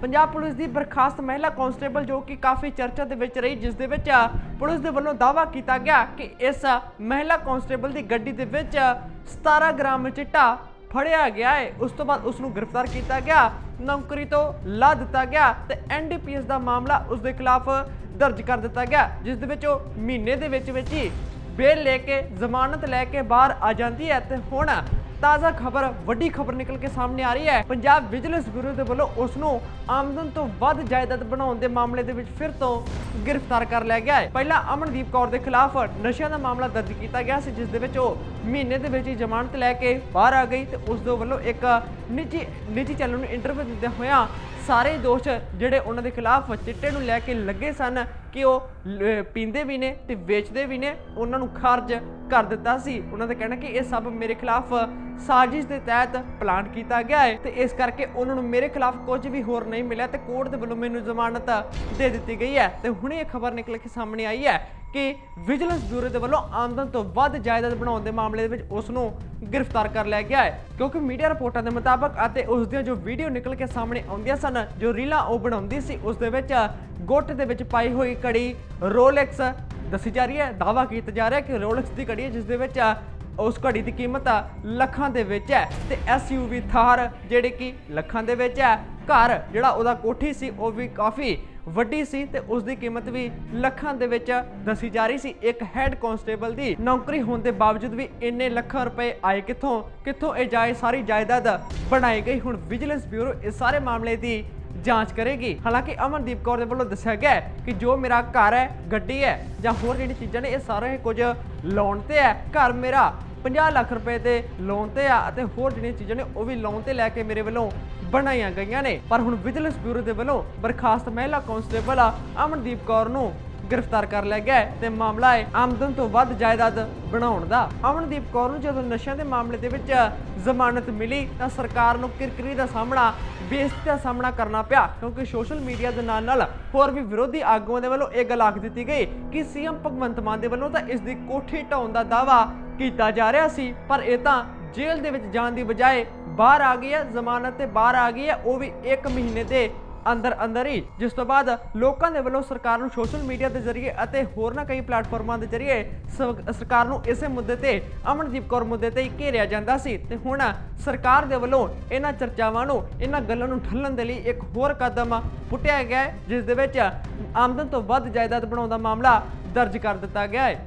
Punjab police ਦੀ ਬਰਖਾਸਤ ਮਹਿਲਾ constable ਜੋ ਕਿ ਕਾਫੀ ਚਰਚਾ ਦੇ ਵਿੱਚ ਰਹੀ, ਜਿਸ ਦੇ ਵਿੱਚ ਪੁਲਿਸ ਦੇ ਵੱਲੋਂ ਦਾਅਵਾ ਕੀਤਾ ਗਿਆ ਕਿ ਇਸ ਮਹਿਲਾ ਕਾਂਸਟੇਬਲ ਦੀ ਗੱਡੀ ਦੇ ਵਿੱਚ 17 ਗ੍ਰਾਮ ਚਿੱਟਾ ਫੜਿਆ ਗਿਆ ਹੈ। ਉਸ ਤੋਂ ਬਾਅਦ ਉਸ ਨੂੰ ਗ੍ਰਿਫਤਾਰ ਕੀਤਾ ਗਿਆ, ਨੌਕਰੀ ਤੋਂ ਲਾ ਦਿੱਤਾ ਗਿਆ ਤੇ ਐਨਡੀਪੀਐਸ ਦਾ ਮਾਮਲਾ ਉਸ ਦੇ ਖਿਲਾਫ ਦਰਜ ਕਰ ਦਿੱਤਾ ਗਿਆ, ਜਿਸ ਦੇ ਵਿੱਚ ਉਹ ਮਹੀਨੇ ਦੇ ਵਿੱਚ ਵਿੱਚ ਹੀ ਬੇਲ ਲੈ ਕੇ, ਜ਼ਮਾਨਤ ਲੈ ਕੇ ਬਾਹਰ ਆ ਜਾਂਦੀ ਹੈ ਤੇ ਹੁਣ ਤਾਜ਼ਾ ਖਬਰ, ਵੱਡੀ ਖਬਰ ਨਿਕਲ ਕੇ ਸਾਹਮਣੇ ਆ ਰਹੀ ਹੈ। ਪੰਜਾਬ ਵਿਜੀਲੈਂਸ ਬਿਊਰੋ ਦੇ ਵੱਲੋਂ ਉਸ ਨੂੰ ਆਮਦਨ ਤੋਂ ਵੱਧ ਜਾਇਦਾਦ ਬਣਾਉਣ ਦੇ ਮਾਮਲੇ ਦੇ ਵਿੱਚ ਫਿਰ ਤੋਂ ਗ੍ਰਿਫਤਾਰ ਕਰ ਲਿਆ ਗਿਆ ਹੈ। ਪਹਿਲਾਂ ਅਮਨਦੀਪ ਕੌਰ ਦੇ ਖਿਲਾਫ ਨਸ਼ਿਆਂ ਦਾ ਮਾਮਲਾ ਦਰਜ ਕੀਤਾ ਗਿਆ ਸੀ, ਜਿਸ ਦੇ ਵਿੱਚ ਉਹ ਮਹੀਨੇ ਦੇ ਵਿੱਚ ਹੀ ਜ਼ਮਾਨਤ ਲੈ ਕੇ ਬਾਹਰ ਆ ਗਈ ਤੇ ਉਸ ਦੇ ਵੱਲੋਂ ਇੱਕ ਨਿੱਜੀ ਨਿੱਜੀ ਚੈਨਲ ਨੂੰ ਇੰਟਰਵਿਊ ਦਿੰਦੇ ਹੋਇਆ ਸਾਰੇ ਦੋਸ਼ ਜਿਹੜੇ ਉਹਨਾਂ ਦੇ ਖਿਲਾਫ ਚਿੱਟੇ ਨੂੰ ਲੈ ਕੇ ਲੱਗੇ ਸਨ ਕਿ ਉਹ ਪੀਂਦੇ ਵੀ ਨੇ ਤੇ ਵੇਚਦੇ ਵੀ ਨੇ, ਉਹਨਾਂ ਨੂੰ ਖਾਰਜ ਕਰ ਦਿੱਤਾ ਸੀ। ਉਹਨਾਂ ਦਾ ਕਹਿਣਾ ਕਿ ਇਹ ਸਭ ਮੇਰੇ ਖਿਲਾਫ ਸਾਜ਼ਿਸ਼ ਦੇ ਤਹਿਤ ਪਲਾਨ ਕੀਤਾ ਗਿਆ ਹੈ ਤੇ ਇਸ ਕਰਕੇ ਉਹਨਾਂ ਨੂੰ ਮੇਰੇ ਖਿਲਾਫ ਕੁਝ ਵੀ ਹੋਰ ਨਹੀਂ ਮਿਲਿਆ ਤੇ ਕੋਰਟ ਦੇ ਵੱਲੋਂ ਮੈਨੂੰ ਜ਼ਮਾਨਤ ਦੇ ਦਿੱਤੀ ਗਈ ਹੈ। ਤੇ ਹੁਣੇ ਇਹ ਖਬਰ ਨਿਕਲ ਕੇ ਸਾਹਮਣੇ ਆਈ ਹੈ ਕਿ ਵਿਜੀਲੈਂਸ ਬਿਊਰੋ ਦੇ ਵੱਲੋਂ ਆਮਦਨ ਤੋਂ ਵੱਧ ਜਾਇਦਾਦ ਬਣਾਉਣ ਦੇ ਮਾਮਲੇ ਦੇ ਵਿੱਚ ਉਸ ਨੂੰ ਗ੍ਰਿਫਤਾਰ ਕਰ ਲਿਆ ਗਿਆ ਹੈ। ਕਿਉਂਕਿ ਮੀਡੀਆ ਰਿਪੋਰਟਾਂ ਦੇ ਮੁਤਾਬਕ ਅਤੇ ਉਸ ਦੀਆਂ ਜੋ ਵੀਡੀਓ ਨਿਕਲ ਕੇ ਸਾਹਮਣੇ ਆਉਂਦੀਆਂ ਸਨ, ਜੋ ਰੀਲਾਂ ਉਹ ਬਣਾਉਂਦੀ ਸੀ, ਉਸ ਦੇ ਵਿੱਚ ਗੁੱਟ ਦੇ ਵਿੱਚ ਪਾਈ ਹੋਈ ਕੜੀ ਰੋਲੈਕਸ ਦੱਸੀ ਜਾ ਰਹੀ ਹੈ ਦਾਵਾ ਕੀਤਾ ਜਾ ਰਿਹਾ ਕਿ ਰੋਲੈਕਸ ਦੀ ਕੜੀ ਹੈ, ਜਿਸ ਦੇ ਵਿੱਚ ਉਸ ਘੜੀ ਦੀ ਕੀਮਤ ਲੱਖਾਂ ਦੇ ਵਿੱਚ ਹੈ ਤੇ ਐਸਯੂਵੀ ਥਾਰ ਜਿਹੜੇ ਕਿ ਲੱਖਾਂ ਦੇ ਵਿੱਚ ਹੈ, ਘਰ ਜਿਹੜਾ ਉਹਦਾ ਕੋਠੀ ਸੀ, ਉਹ ਵੀ ਕਾਫੀ ਵੱਡੀ ਸੀ ਤੇ ਉਸ ਦੀ ਕੀਮਤ ਵੀ ਲੱਖਾਂ ਦੇ ਵਿੱਚ ਦੱਸੀ ਜਾ ਰਹੀ ਸੀ। ਇੱਕ ਹੈੱਡ ਕਾਂਸਟੇਬਲ ਦੀ ਨੌਕਰੀ ਹੋਣ ਦੇ ਬਾਵਜੂਦ ਵੀ ਇੰਨੇ ਲੱਖਾਂ ਰੁਪਏ ਆਏ ਕਿੱਥੋਂ ਕਿੱਥੋਂ ਇਹ ਜਾਇ, ਸਾਰੀ ਜਾਇਦਾਦ ਬਣਾਈ ਗਈ। ਹੁਣ ਵਿਜੀਲੈਂਸ ਬਿਊਰੋ ਇਸ ਸਾਰੇ ਮਾਮਲੇ ਦੀ ਜਾਂਚ ਕਰੇਗੀ। ਹਾਲਾਂਕਿ ਅਮਨਦੀਪ ਕੌਰ ਦੇ ਵੱਲੋਂ ਦੱਸਿਆ ਗਿਆ ਹੈ ਕਿ ਜੋ ਮੇਰਾ ਘਰ ਹੈ, ਗੱਡੀ ਹੈ ਜਾਂ ਹੋਰ ਜਿਹੜੀ ਚੀਜ਼ਾਂ ਨੇ, ਇਹ ਸਾਰੇ ਕੁਝ ਲੋਨ ਤੇ ਹੈ। ਘਰ ਮੇਰਾ 50 ਲੱਖ ਰੁਪਏ ਦੇ ਲੋਨ ਤੇ ਆ ਅਤੇ ਹੋਰ ਜਿਹੜੀਆਂ ਚੀਜ਼ਾਂ ਨੇ, ਉਹ ਵੀ ਲੋਨ ਤੇ ਲੈ ਕੇ ਮੇਰੇ ਵੱਲੋਂ ਬਣਾਈਆਂ ਗਈਆਂ ਨੇ। ਪਰ ਹੁਣ ਵਿਜੀਲੈਂਸ ਬਿਊਰੋ ਦੇ ਵੱਲੋਂ ਬਰਖਾਸਤ ਮਹਿਲਾ ਕਾਂਸਟੇਬਲ ਅਮਨਦੀਪ ਕੌਰ ਨੂੰ ਗ੍ਰਿਫਤਾਰ ਕਰ ਲਿਆ ਗਿਆ ਤੇ ਮਾਮਲਾ ਹੈ ਆਮਦਨ ਤੋਂ ਵੱਧ ਜਾਇਦਾਦ ਬਣਾਉਣ ਦਾ। ਅਮਨਦੀਪ ਕੌਰ ਨੂੰ ਜਦੋਂ ਨਸ਼ਿਆਂ ਦੇ ਮਾਮਲੇ ਦੇ ਵਿੱਚ ਜ਼ਮਾਨਤ ਮਿਲੀ ਤਾਂ ਸਰਕਾਰ ਨੂੰ ਕਿਰਕਰੀ ਦਾ ਸਾਹਮਣਾ, ਬੇਇੱਜ਼ਤੀ ਦਾ ਸਾਹਮਣਾ ਕਰਨਾ ਪਿਆ ਕਿਉਂਕਿ ਸੋਸ਼ਲ ਮੀਡੀਆ ਦੇ ਨਾਲ ਨਾਲ ਹੋਰ ਵੀ ਵਿਰੋਧੀ ਆਗੂਆਂ ਦੇ ਵੱਲੋਂ ਇਹ ਗੱਲ ਆਖ ਦਿੱਤੀ ਗਈ ਕਿ ਸੀਐਮ ਭਗਵੰਤ ਮਾਨ ਦੇ ਵੱਲੋਂ ਤਾਂ ਇਸ ਦੀ ਕੋਠੀ ਢਾਉਣ ਦਾ ਦਾਵਾ ਕੀਤਾ ਜਾ ਰਿਹਾ ਸੀ, ਪਰ ਇਹ ਤਾਂ ਜੇਲ੍ਹ ਦੇ ਵਿੱਚ ਜਾਣ ਦੀ ਬਜਾਏ ਬਾਹਰ ਆ ਗਈ ਹੈ, ਜ਼ਮਾਨਤ ਤੇ ਬਾਹਰ ਆ ਗਈ ਹੈ, ਉਹ ਵੀ 1 ਮਹੀਨੇ ਦੇ ਅੰਦਰ ਅੰਦਰ ਹੀ। ਜਿਸ ਤੋਂ ਬਾਅਦ ਲੋਕਾਂ ਦੇ ਵੱਲੋਂ ਸਰਕਾਰ ਨੂੰ ਸੋਸ਼ਲ ਮੀਡੀਆ ਦੇ ਜ਼ਰੀਏ ਅਤੇ ਹੋਰ ਨਾ ਕਈ ਪਲੇਟਫਾਰਮਾਂ ਦੇ ਜ਼ਰੀਏ ਸ- ਸਰਕਾਰ ਨੂੰ ਇਸੇ ਮੁੱਦੇ ਤੇ ਅਮਨਦੀਪ ਕੌਰ ਮੁੱਦੇ ਤੇ ਹੀ ਘੇਰਿਆ ਜਾਂਦਾ ਸੀ। ਤੇ ਹੁਣ ਸਰਕਾਰ ਦੇ ਵੱਲੋਂ ਇਹਨਾਂ ਚਰਚਾਵਾਂ ਨੂੰ, ਇਹਨਾਂ ਗੱਲਾਂ ਨੂੰ ਠੱਲਣ ਦੇ ਲਈ ਇੱਕ ਹੋਰ ਕਦਮ ਪੁੱਟਿਆ ਗਿਆ ਹੈ, ਜਿਸ ਦੇ ਵਿੱਚ ਆਮਦਨ ਤੋਂ ਵੱਧ ਜਾਇਦਾਦ ਬਣਾਉਣ ਦਾ ਮਾਮਲਾ ਦਰਜ ਕਰ ਦਿੱਤਾ ਗਿਆ ਹੈ।